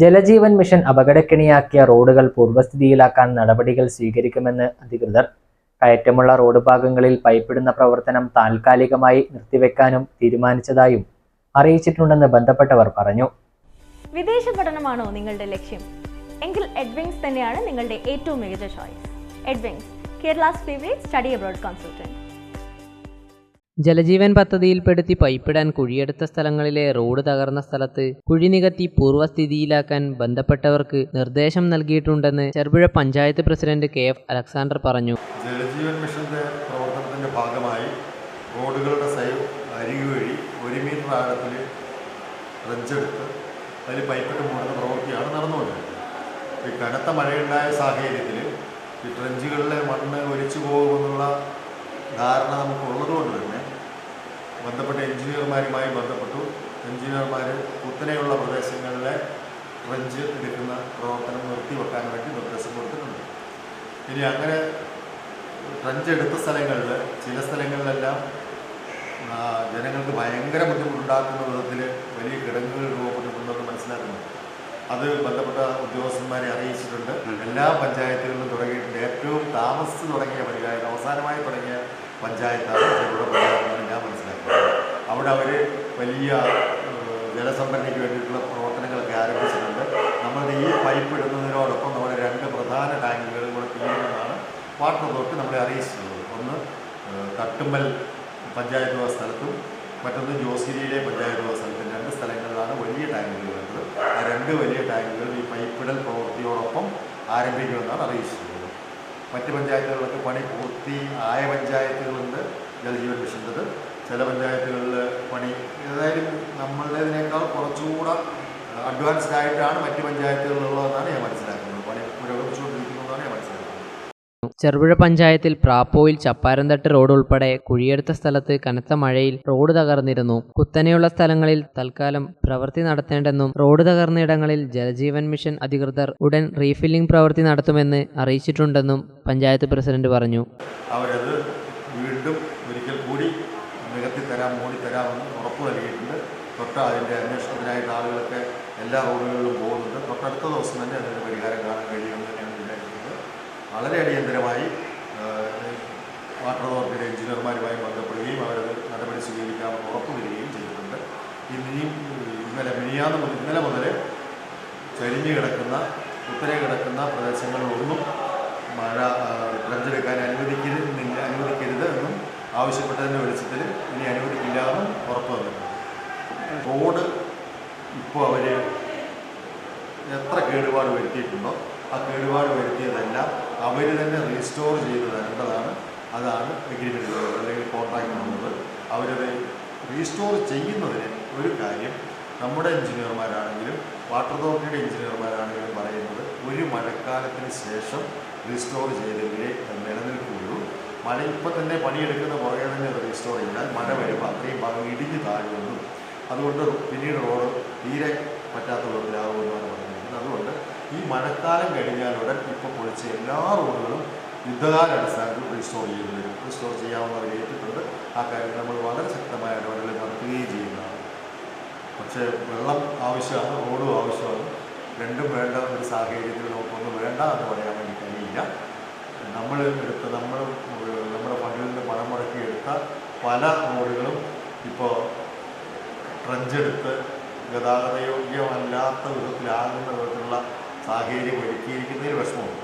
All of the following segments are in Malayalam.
ജലജീവൻ മിഷൻ അപകടക്കിണിയാക്കിയ റോഡുകൾ പൂർവസ്ഥിതിയിലാക്കാൻ നടപടികൾ സ്വീകരിക്കുമെന്ന് അധികൃതർ. കയറ്റമുള്ള റോഡ് ഭാഗങ്ങളിൽ പൈപ്പിടുന്ന പ്രവർത്തനം താൽക്കാലികമായി നിർത്തിവെക്കാനും തീരുമാനിച്ചതായും അറിയിച്ചിട്ടുണ്ടെന്ന് ബന്ധപ്പെട്ടവർ പറഞ്ഞു. വിദേശ പഠനമാണോ നിങ്ങളുടെ ലക്ഷ്യം? എങ്കിൽ എഡ്വിങ്സ് തന്നെയാണ് നിങ്ങളുടെ ഏറ്റവും മികച്ച choice Edwings favourite study abroad consultant Jaljeevan പദ്ധതിയിൽപ്പെടുത്തി പൈപ്പിടാൻ കുഴിയെടുത്ത സ്ഥലങ്ങളിലെ റോഡ് തകർന്ന സ്ഥലത്ത് കുഴി നികത്തി പൂർവസ്ഥിതിയിലാക്കാൻ ബന്ധപ്പെട്ടവർക്ക് നിർദ്ദേശം നൽകിയിട്ടുണ്ടെന്ന് Cherupuzha panchayat president K F Alexander പറഞ്ഞു. ജലജീവൻ മിഷന്റെ പ്രവർത്തനത്തിന്റെ ഭാഗമായി റോഡുകളുടെ അരികു വഴി ഒരു മീറ്റർ ആഴത്തിൽ റെഞ്ചെടുത്ത് അതിൽ പൈപ്പിട്ട് മൂടുന്ന പ്രവൃത്തിയാണ് നടന്നുകൊണ്ടിരുന്നത് ഈ കനത്ത മഴയുണ്ടായ സാഹചര്യത്തിൽ ഈ ട്രെഞ്ചുകളിലെ മണ്ണ് ഒലിച്ചു പോകുമെന്നുള്ള ധാരണ തന്നെ ബന്ധപ്പെട്ട എഞ്ചിനീയർമാരുമായി ബന്ധപ്പെട്ടു. എഞ്ചിനീയർമാർ കുത്തനെയുള്ള പ്രദേശങ്ങളിലെ ട്രഞ്ച് എടുക്കുന്ന പ്രവർത്തനം നിർത്തിവെക്കാൻ വേണ്ടി നിർദ്ദേശം കൊടുത്തിട്ടുണ്ട്. ഇനി അങ്ങനെ ട്രഞ്ച് എടുത്ത സ്ഥലങ്ങളിൽ ചില സ്ഥലങ്ങളിലെല്ലാം ജനങ്ങൾക്ക് ഭയങ്കര ബുദ്ധിമുട്ടുണ്ടാക്കുന്ന വിധത്തിൽ വലിയ കിടങ്ങുകൾ രൂപപ്പെട്ടിട്ടുണ്ടെന്ന് മനസ്സിലാക്കുന്നു. അത് ബന്ധപ്പെട്ട ഉദ്യോഗസ്ഥന്മാരെ അറിയിച്ചിട്ടുണ്ട്. എല്ലാ പഞ്ചായത്തുകളിലും തുടങ്ങിയിട്ടുണ്ട്. ഏറ്റവും താമസിച്ച് തുടങ്ങിയ പഞ്ചായത്ത് അവസാനമായി തുടങ്ങിയ പഞ്ചായത്താണ് ചെറുപുഴ മനസ്സിലാക്കുന്നത് അവിടെ അവർ വലിയ ജലസംഭരണിക്ക് വേണ്ടിയിട്ടുള്ള പ്രവർത്തനങ്ങളൊക്കെ ആരംഭിച്ചിട്ടുണ്ട്. നമ്മുടെ ഈ പൈപ്പ് ഇടുന്നതിനോടൊപ്പം നമ്മുടെ രണ്ട് പ്രധാന ടാങ്കുകളും കൂടെ തീരുമെന്നാണ് വാട്ടർ അതോറിറ്റി നമ്മളെ അറിയിച്ചിട്ടുള്ളത്. ഒന്ന് തട്ടുമ്പൽ പഞ്ചായത്ത് വക സ്ഥലത്തും മറ്റൊന്ന് ജോസിരിയിലെ പഞ്ചായത്ത് വക സ്ഥലത്തും രണ്ട് സ്ഥലങ്ങളിലാണ് വലിയ ടാങ്കുകൾ വേണ്ടത്. ആ രണ്ട് വലിയ ടാങ്കുകൾ ഈ പൈപ്പിടൽ പ്രവൃത്തിയോടൊപ്പം ആരംഭിക്കുമെന്നാണ് അറിയിച്ചിട്ടുള്ളത്. മറ്റ് പഞ്ചായത്തുകളിലൊക്കെ പണി പൂർത്തി ആയ പഞ്ചായത്തുകളുണ്ട് ജലജീവൻ മിഷന്റെത്. ചില പഞ്ചായത്തുകളിൽ പണി. ഏതായാലും നമ്മളുടേതിനേക്കാൾ കുറച്ചുകൂടെ അഡ്വാൻസ്ഡ് ആയിട്ടാണ് മറ്റ് പഞ്ചായത്തുകളിലുള്ളതെന്നാണ് ഞാൻ മനസ്സിലാക്കുന്നത്. പണി പുരോഗമിച്ചുകൊണ്ടിരിക്കുന്നതാണ് ഞാൻ മനസ്സിലാക്കുന്നത്. ചെറുപുഴ പഞ്ചായത്തിൽ പ്രാപ്പോയിൽ ചപ്പാരന്തട്ട് റോഡ് ഉൾപ്പെടെ കുഴിയെടുത്ത സ്ഥലത്ത് കനത്ത മഴയിൽ റോഡ് തകർന്നിരുന്നു. കുത്തനെയുള്ള സ്ഥലങ്ങളിൽ തൽക്കാലം പ്രവൃത്തി നടത്തേണ്ടെന്നും റോഡ് തകർന്ന ഇടങ്ങളിൽ ജലജീവൻ മിഷൻ അധികൃതർ ഉടൻ റീഫില്ലിംഗ് പ്രവൃത്തി നടത്തുമെന്ന് അറിയിച്ചിട്ടുണ്ടെന്നും പഞ്ചായത്ത് പ്രസിഡന്റ് പറഞ്ഞു. അവരത് വീണ്ടും ഒരിക്കൽ കൂടി നികത്തി തരാം തരാമെന്ന് ഉറപ്പ് നൽകിയിട്ടുണ്ട്. തൊട്ട് അതിന്റെ അന്വേഷണത്തിനായിട്ട് ആളുകളൊക്കെ എല്ലാ റോഡുകളിലും പോകുന്നുണ്ട്. തൊട്ടടുത്ത ദിവസം തന്നെ അതിന് പരിഹാരം കാണാൻ കഴിയുമെന്ന് തന്നെയാണ് വിചാരിക്കുന്നത്. വളരെ അടിയന്തരമായി വാട്ടർ അതോറിറ്റിയുടെ എഞ്ചിനീയർമാരുമായി ബന്ധപ്പെടുകയും അവരത് നടപടി സ്വീകരിക്കാമെന്ന് ഉറപ്പ് വരികയും ചെയ്തിട്ടുണ്ട്. ഇനിയും ഇന്നലെ മിനിയാന്ന് മുതൽ ഇന്നലെ മുതൽ ചരിഞ്ഞു കിടക്കുന്ന ഉത്തരേ കിടക്കുന്ന പ്രദേശങ്ങളിലൊന്നും മഴ ട്രഞ്ചെടുക്കാൻ എന്നും ആവശ്യപ്പെട്ടതിന്റെ വെളിച്ചത്തിൽ ഇനി അനുവദിക്കില്ലാതെ ഉറപ്പ് വന്നിട്ടുണ്ട്. റോഡ് ഇപ്പോൾ അവർ എത്ര കേടുപാട് വരുത്തിയിട്ടുണ്ടോ ആ കേടുപാട് വരുത്തിയതെല്ലാം അവർ തന്നെ റീസ്റ്റോർ ചെയ്ത് തരേണ്ടതാണ്. അതാണ് എഗ്രിമെന്റ് അല്ലെങ്കിൽ കോൺട്രാക്ട് എന്നുള്ളത് അവരത് റീസ്റ്റോർ ചെയ്യുന്നതിന് ഒരു കാര്യം നമ്മുടെ എഞ്ചിനീയർമാരാണെങ്കിലും വാട്ടർ അതോറിറ്റിയുടെ എഞ്ചിനീയർമാരാണെങ്കിലും പറയുന്നത് ഒരു മഴക്കാലത്തിന് ശേഷം റീസ്റ്റോർ ചെയ്തെങ്കിലേ നിലനിൽക്കുകയുള്ളൂ. മഴ ഇപ്പം തന്നെ പണിയെടുക്കുന്ന പുറകെ തന്നെ ഒരു ഹിസ്റ്റോറി ചെയ്താൽ മഴ വരുമ്പോൾ അത്രയും ഭാഗം ഇടിഞ്ഞ് താഴുമെന്നും അതുകൊണ്ട് പിന്നീട് റോഡ് തീരെ പറ്റാത്ത വിധത്തിലാകുമെന്നാണ് പറഞ്ഞിരിക്കുന്നത് അതുകൊണ്ട് ഈ മഴക്കാലം കഴിഞ്ഞാലുടൻ ഇപ്പോൾ പൊളിച്ച എല്ലാ റോഡുകളും യുദ്ധകാല അടിസ്ഥാനത്തിൽ റീസ്റ്റോർ ചെയ്തു വരും റീസ്റ്റോർ ചെയ്യാവുന്നവർ ഏറ്റിട്ടുണ്ട്. ആ കാര്യം നമ്മൾ വളരെ ശക്തമായ ഇടപെടൽ നടത്തുകയും ചെയ്യുന്നതാണ്. പക്ഷേ വെള്ളം ആവശ്യമാണ് റോഡും ആവശ്യമാണ്. രണ്ടും വേണ്ട ഒരു സാഹചര്യത്തിൽ നമുക്കൊന്നും വേണ്ട എന്ന് പറയാൻ വേണ്ടി കഴിയില്ല. നമ്മൾ എടുത്ത നമ്മൾ നമ്മുടെ ഫണ്ടിൽ നിന്ന് പണം മുടക്കി എടുത്ത പല റോഡുകളും ഇപ്പോൾ ട്രഞ്ചെടുത്ത് ഗതാഗതയോഗ്യമല്ലാത്ത വിധത്തിലാകുന്ന വിധത്തിലുള്ള സാഹചര്യം ഒരുക്കിയിരിക്കുന്നതിൽ വിഷമമുണ്ട്.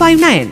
five nine